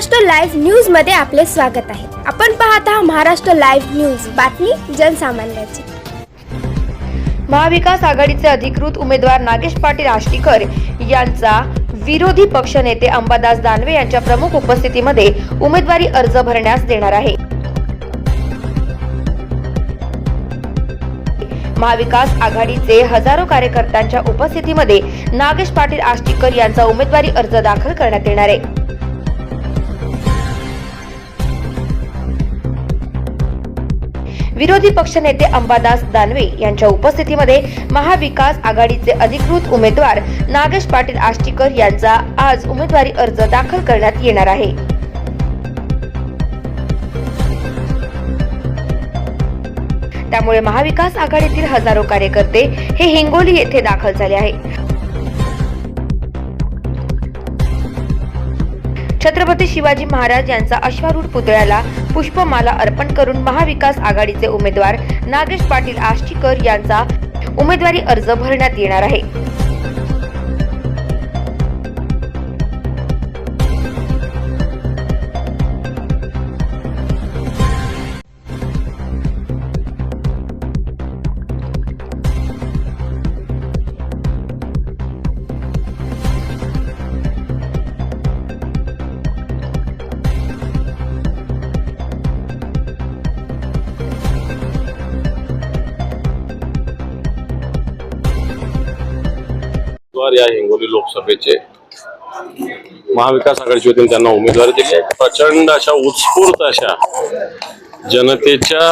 Maharashtra live न्यूजमध्ये आपले स्वागत आहे. आपण पाहत आहात महाराष्ट्र लाईव्ह न्यूज. बातमी जनसामान्याची. महाविकास आघाडीचे अधिकृत उमेदवार नागेश पाटील आष्टीकर यांचा विरोधी पक्षनेते अंबादास दानवे यांच्या प्रमुख उपस्थितीमध्ये उमेदवारी अर्ज भरण्यास देणार आहे. महाविकास आघाडीचे हजारो कार्यकर्त्यांच्या उपस्थितीमध्ये नागेश पाटील आष्टीकर यांचा उमेदवारी अर्ज दाखल करण्यात येणार आहे. विरोधी पक्षनेते अंबादास दानवे यांच्या उपस्थितीमध्ये महाविकास आघाडीचे अधिकृत उमेदवार नागेश पाटील आष्टीकर यांचा आज उमेदवारी अर्ज दाखल करण्यात येणार आहे. त्यामुळे महाविकास आघाडीतील हजारो कार्यकर्ते हे हिंगोली येथे दाखल झाले आहे छत्रपती शिवाजी महाराज यांचा अश्वारूढ पुतळ्याला पुष्पमाला अर्पण करून महाविकास आघाडीचे उमेदवार नागेश पाटील आष्टीकर यांचा उमेदवारी अर्ज भरण्यात येणार आहे. उमेदवार या हिंगोली लोकसभेचे महाविकास आघाडीच्या वतीने त्यांना उमेदवारी दिली प्रचंड अशा उत्स्फूर्त अशा जनतेच्या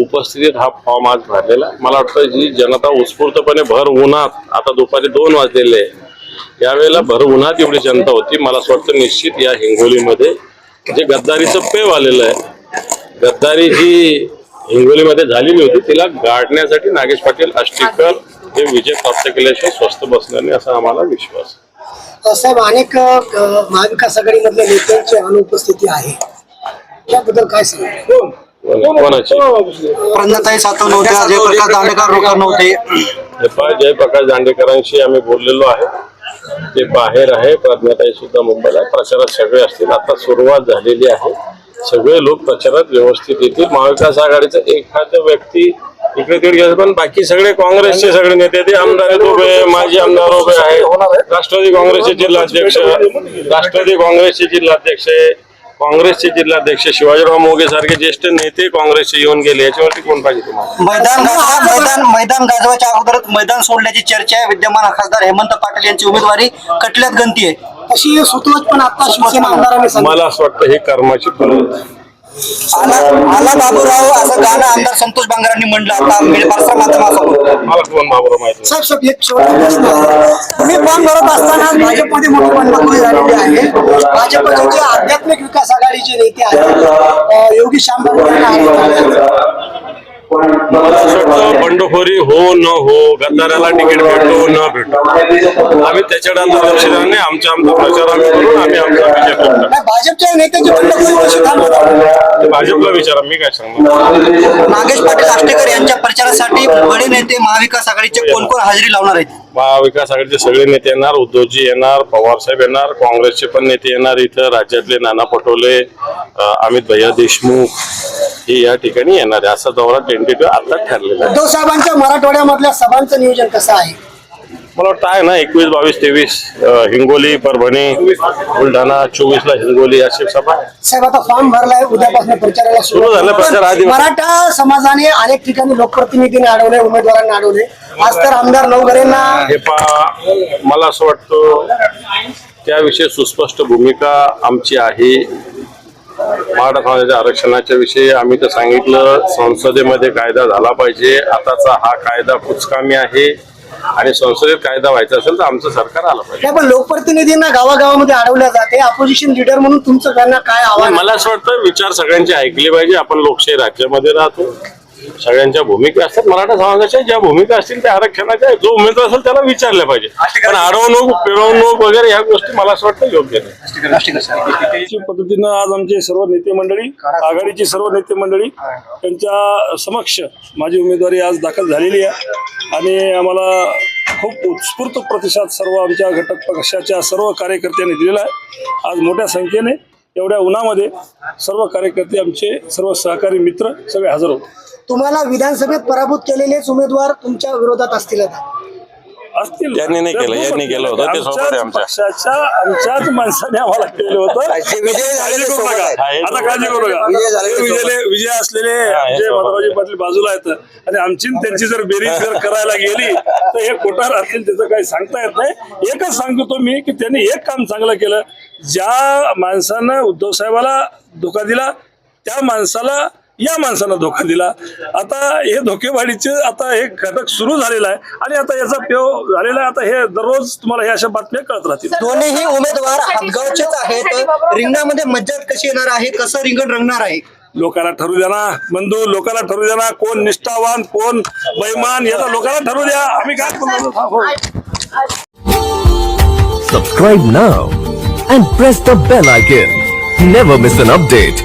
उपस्थितीत हा फॉर्म आज भरलेला मला वाटतं जी जनता उत्स्फूर्तपणे भर उन्हात आता दुपारी दोन वाजलेले यावेळेला भर उन्हात एवढी जनता होती. मला असं वाटतं निश्चित या हिंगोलीमध्ये जे गद्दारीचं पेव आलेलं आहे गद्दारी जी हिंगोलीमध्ये झालेली होती. तिला गाडण्यासाठी नागेश पाटील आष्टीकर हे विजय प्राप्त केल्याशिवाय स्वस्त बसणार नाही असा आम्हाला विश्वास आहे. साहेब अनेक महाविकास आघाडीमधल्या नेत्यांची अनुपस्थिती आहे. त्याबद्दल काय सातव नव्हत्या जयप्रकाश दांडेकर रोकर नव्हते. हे पहा, जयप्रकाश दांडेकरांशी आम्ही बोललेलो आहे. ते बाहेर आहे प्रज्ञाताई सुद्धा मुंबईला आहे. प्रचारात सगळे असतील. आता सुरुवात झालेली आहे. सगळे लोक प्रचारात व्यवस्थित येतील. महाविकास आघाडीचा एखादा व्यक्ती इकडे तिकडे गेला पण बाकी सगळे काँग्रेसचे सगळे नेते ते आमदार आहेत उभे माजी आमदार उभे आहेत. राष्ट्रवादी काँग्रेसचे जिल्हाध्यक्ष राष्ट्रवादी काँग्रेसचे जिल्हाध्यक्ष काँग्रेसचे जिल्हाध्यक्ष शिवाजीराव मोगे सारखे ज्येष्ठ नेते काँग्रेसचे येऊन गेले. याच्यावरती कोण पाहिजे तुम्हाला? मैदान मैदान मैदान गाजवायच्या अगोदरच मैदान सोडल्याची चर्चा आहे. विद्यमान खासदार हेमंत पाटील यांची उमेदवारी कटल्यात गणती आहे अशी सुतवत पण आता शिवसेना आमदारांनी सांगितलं. मला असं वाटतं हे कर्माची फळ आला आला बाबूराव असं गाणं आमदार संतोष बांगरांनी म्हणलं आता मिळ- प्रसार माध्यमासमोर मला कोण बाबूराव माहिती नाही. साहेब साहेब एक छोटा प्रश्न. आहे तुम्ही फॉर्म भरत असताना भाजपमध्ये मोठी बंडखोरी झालेली आहे. भाजपचे जे आध्यात्मिक विकास आघाडीचे नेते आहेत. योगी श्याम यांना आहेत. मला असं वाटतं बंडखोरी हो न हो गद्दाराला तिकीट भेटो न भेटो आम्ही त्याच्याकडे आता लक्ष देणार नाही. आमच्या आमचा प्रचार आम्ही करून आम्ही आमचा विजय नाही, भाजपच्या नेत्याची बंडखोरी. भाजपला विचारा मी काय सांगणार? नागेश पाटील आष्टेकर यांच्या प्रचारासाठी बडे नेते महाविकास आघाडीचे कोण कोण हजेरी लावणार आहेत? महाविकास आघाडीचे सगळे नेते येणार उद्धवजी येणार पवार साहेब येणार काँग्रेसचे पण नेते येणार इथं राज्यातले नाना पटोले अमित भैया देशमुख हे या ठिकाणी येणार आहे. असा दौरा टेंटेटिव्ह आता ठरलेला आहे. उद्धव साहेबांच्या मराठवाड्यामधल्या सभांचं नियोजन कसं आहे? मला वाटतं आहे ना एकवीस बावीस तेवीस हिंगोली परभणी बुलढाणा चोवीस ला हिंगोली अशी. साहेब आता फॉर्म भरलाय उद्यापासून प्रचाराला सुरू झालं प्रचार आधी. मराठा समाजाने अनेक ठिकाणी लोकप्रतिनिधीने अडवले उमेदवारांना अडवले आज तर आमदार नवघरेंना हे पा मला असं वाटतं त्याविषयी सुस्पष्ट भूमिका आमची आहे मराठा समाजाच्या आरक्षणाच्या विषयी आम्ही तर सांगितलं संसदेमध्ये कायदा झाला पाहिजे आताचा हा कायदा कुचकामी आहे आणि संसदेत कायदा व्हायचा असेल तर आमचं सरकार आलं पाहिजे. पण लोकप्रतिनिधींना गावागावामध्ये अडवल्या जाते. अपोजिशन लीडर म्हणून तुमचं त्यांना काय आव्हान? मला असं वाटतं विचार सगळ्यांचे ऐकले पाहिजे. आपण लोकशाही राज्यामध्ये राहतो. सगळ्यांच्या भूमिका असतात. मराठा समाजाच्या ज्या भूमिका असतील त्या आरक्षणाच्या जो उमेदवार असेल त्याला विचारल्या पाहिजे. पण अडवणूक पिळवणूक वगैरे ह्या गोष्टी मला असं वाटतं योग्य नाही. पद्धतीनं आज आमचे सर्व नेते मंडळी आघाडीची सर्व नेते मंडळी त्यांच्या समक्ष माझी उमेदवारी आज दाखल झालेली आहे. आणि आम्हाला खूप उत्स्फूर्त प्रतिसाद सर्व आमच्या घटक पक्षाच्या सर्व कार्यकर्त्यांनी दिलेला आहे. आज मोठ्या संख्येने एवढ्या उन्हामध्ये सर्व कार्यकर्ते आमचे सर्व सहकारी मित्र सगळे हजर होते. तुम्हाला विधानसभेत पराभूत केलेलेच उमेदवार तुमच्या विरोधात असतील आता. असतील. त्यांनी नाही केलं, यांनी केलं होतं, ते सोबत आहे आमच्या. पक्षाच्या आमच्याच माणसाने आम्हाला केलं होतं. ते विजय झालेले काळजी करू सोबत नका. आता काळजी करू नका. विजय ते सोबत. विजयले- विजय असलेले आमचे सोबत माधवरावजी. पाटील बाजूला आहेत. आणि आमची त्यांची जर बेरीज जर करायला गेली तर हे कोटा राहतील त्याचं काही सांगता येत नाही. एकच सांगतो मी की त्यांनी एक काम चांगलं केलं. ज्या माणसानं उद्धव साहेबाला धोका दिला त्या माणसाला या माणसानं धोका दिला. आता हे धोकेबाडीचे आता हे घटक सुरू झालेला आहे आणि आता याचा पेव झालेला आहे. आता हे दररोज तुम्हाला ह्या अशा बातम्या कळत राहतील. दोन्हीही उमेदवार हातगावचेच आहेत. रिंगणामध्ये मज्जात कशी येणार आहे? कसं रिंगण रंगणार आहे? लोकांना ठरू द्या ना बंधू लोकांना ठरू द्या ना. कोण निष्ठावान कोण बैमान याचा लोकांना ठरू द्या. आम्ही काय Subscribe now and press the bell icon. Never miss an update.